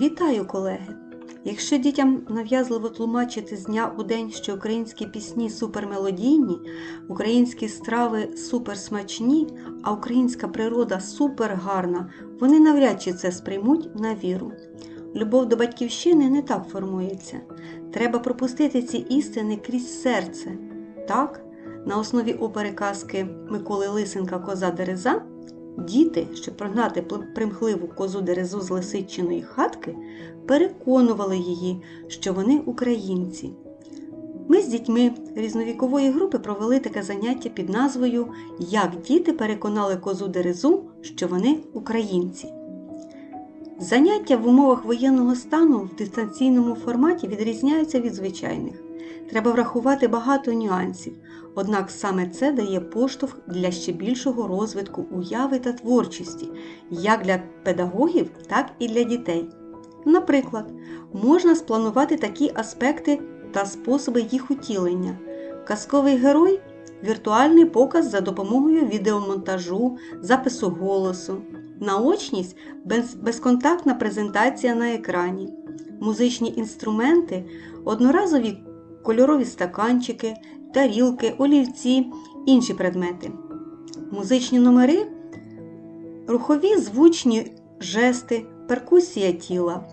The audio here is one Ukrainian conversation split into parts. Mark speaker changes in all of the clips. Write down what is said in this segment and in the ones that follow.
Speaker 1: Вітаю, колеги! Якщо дітям нав'язливо тлумачити з дня у день, що українські пісні супермелодійні, українські страви суперсмачні, а українська природа супергарна, вони навряд чи це сприймуть на віру. Любов до батьківщини не так формується. Треба пропустити ці істини крізь серце. Так, на основі опери казки Миколи Лисенка Коза Дереза Діти, щоб прогнати примхливу козу дерезу з лисичиної хатки, переконували її, що вони українці. Ми з дітьми різновікової групи провели таке заняття під назвою Як діти переконали козу дерезу, що вони українці. Заняття в умовах воєнного стану в дистанційному форматі відрізняються від звичайних. Треба врахувати багато нюансів, однак саме це дає поштовх для ще більшого розвитку уяви та творчості, як для педагогів, так і для дітей. Наприклад, можна спланувати такі аспекти та способи їх утілення. Казковий герой віртуальний показ за допомогою відеомонтажу, запису голосу, наочність без, безконтактна презентація на екрані, музичні інструменти, одноразові кольорові стаканчики, тарілки, олівці, інші предмети. Музичні номери, рухові звучні жести, перкусія тіла,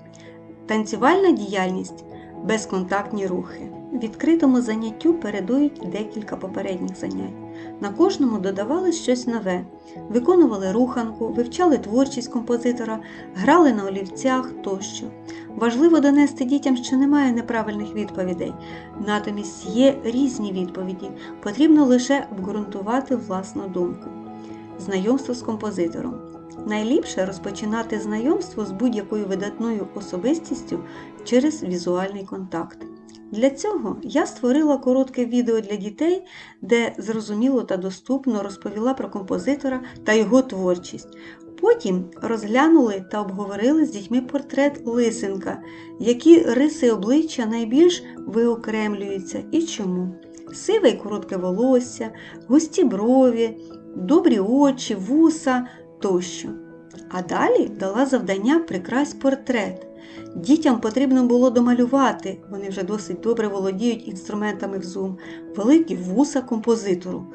Speaker 1: танцювальна діяльність, безконтактні рухи. Відкритому заняттю передують декілька попередніх занять. На кожному додавали щось нове, виконували руханку, вивчали творчість композитора, грали на олівцях тощо. Важливо донести дітям, що немає неправильних відповідей, натомість є різні відповіді, потрібно лише обґрунтувати власну думку. Знайомство з композитором. Найліпше розпочинати знайомство з будь-якою видатною особистістю через візуальний контакт. Для цього я створила коротке відео для дітей, де зрозуміло та доступно розповіла про композитора та його творчість. Потім розглянули та обговорили з дітьми портрет Лисенка, які риси обличчя найбільш виокремлюються і чому. Сиве й коротке волосся, густі брові, добрі очі, вуса тощо. А далі дала завдання прикрась портрет. Дітям потрібно було домалювати, вони вже досить добре володіють інструментами в Zoom, великі вуса композитору.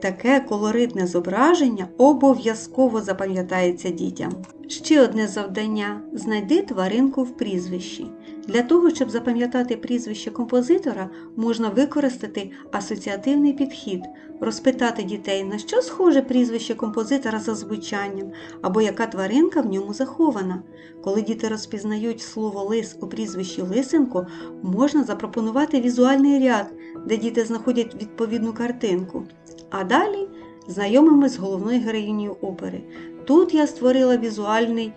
Speaker 1: Таке колоритне зображення обов'язково запам'ятається дітям. Ще одне завдання знайди тваринку в прізвищі. Для того, щоб запам'ятати прізвище композитора, можна використати асоціативний підхід, розпитати дітей, на що схоже прізвище композитора за звучанням, або яка тваринка в ньому захована. Коли діти розпізнають слово лис у прізвищі Лисенко, можна запропонувати візуальний ряд, де діти знаходять відповідну картинку. А далі знайомими з головною героїнею опери. Тут я створила візуальний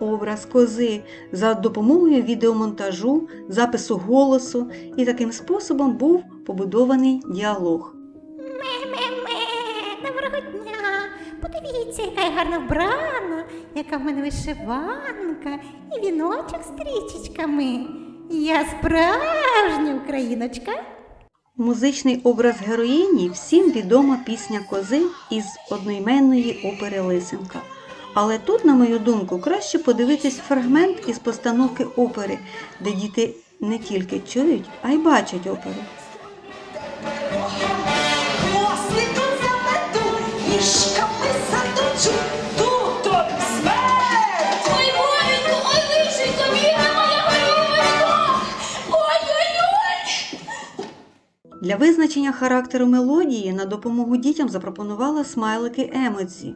Speaker 1: образ кози за допомогою відеомонтажу, запису голосу, і таким способом був побудований діалог.
Speaker 2: Ме-ме-ме, доброго дня. Подивіться, яка я гарно вбрана, яка в мене вишиванка і віночок з стрічечками. Я справжня україночка.
Speaker 1: Музичний образ героїні всім відома пісня кози із одноіменної опери Лисенка. Але тут, на мою думку, краще подивитись фрагмент із постановки опери, де діти не тільки чують, а й бачать оперу. Для визначення характеру мелодії на допомогу дітям запропонувала смайлики емодзі.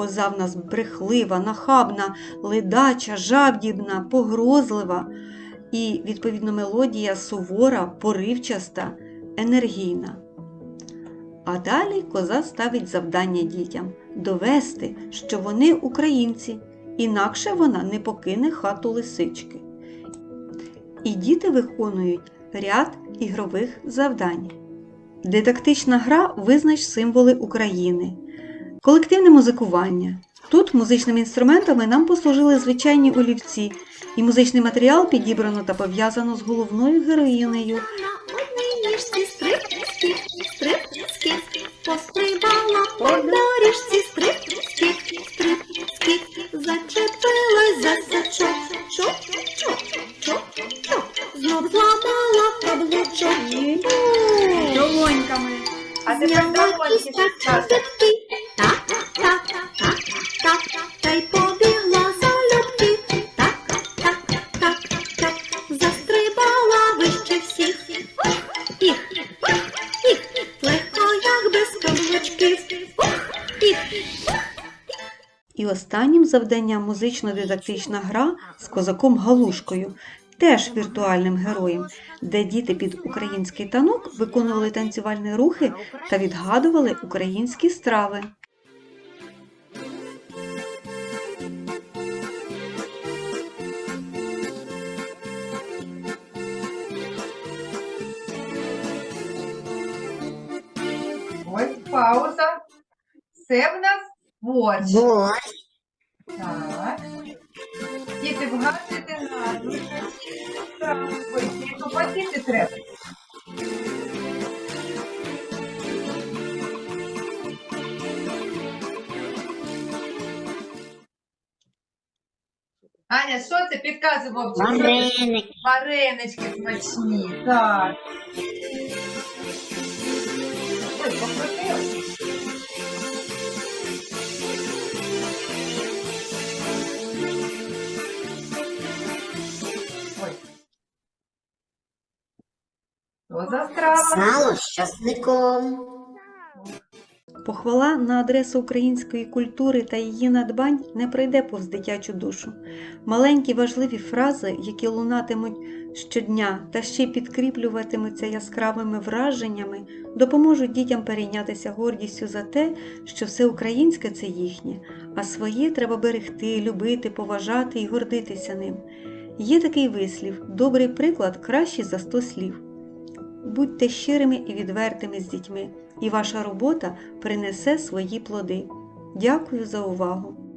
Speaker 1: Коза в нас брехлива, нахабна, ледача, жабдібна, погрозлива. І, відповідно, мелодія сувора, поривчаста, енергійна. А далі коза ставить завдання дітям довести, що вони українці, інакше вона не покине хату лисички. І діти виконують ряд ігрових завдань. Дидактична гра Визнач символи України. Колективне музикування. Тут музичними інструментами нам послужили звичайні олівці, і музичний матеріал підібрано та пов'язано з головною героїнею.
Speaker 2: Одній ніжці пострибала по доріжці стрип, скіп, стрип, скіп, зачепилась за сачок,
Speaker 3: чок, чок, чок, чок, знов зламала каблучок. Долоньками. А тепер долоньки.
Speaker 1: І останнім завданням музично-дидактична гра з козаком Галушкою, теж віртуальним героєм, де діти під український танок виконували танцювальні рухи та відгадували українські страви.
Speaker 4: Пауза. Це в нас борщ.
Speaker 3: борщ,
Speaker 4: Так. Діти, вгадуйте назву. Тільки потіти треба. Аня, що це? Що це? Варенички смачні. Так. Ой, покрутила. За
Speaker 3: сало з часником.
Speaker 1: Похвала на адресу української культури та її надбань не пройде повз дитячу душу. Маленькі важливі фрази, які лунатимуть щодня та ще підкріплюватимуться яскравими враженнями, допоможуть дітям перейнятися гордістю за те, що все українське це їхнє, а своє треба берегти, любити, поважати і гордитися ним. Є такий вислів: добрий приклад кращий за сто слів. Будьте щирими і відвертими з дітьми, і ваша робота принесе свої плоди. Дякую за увагу!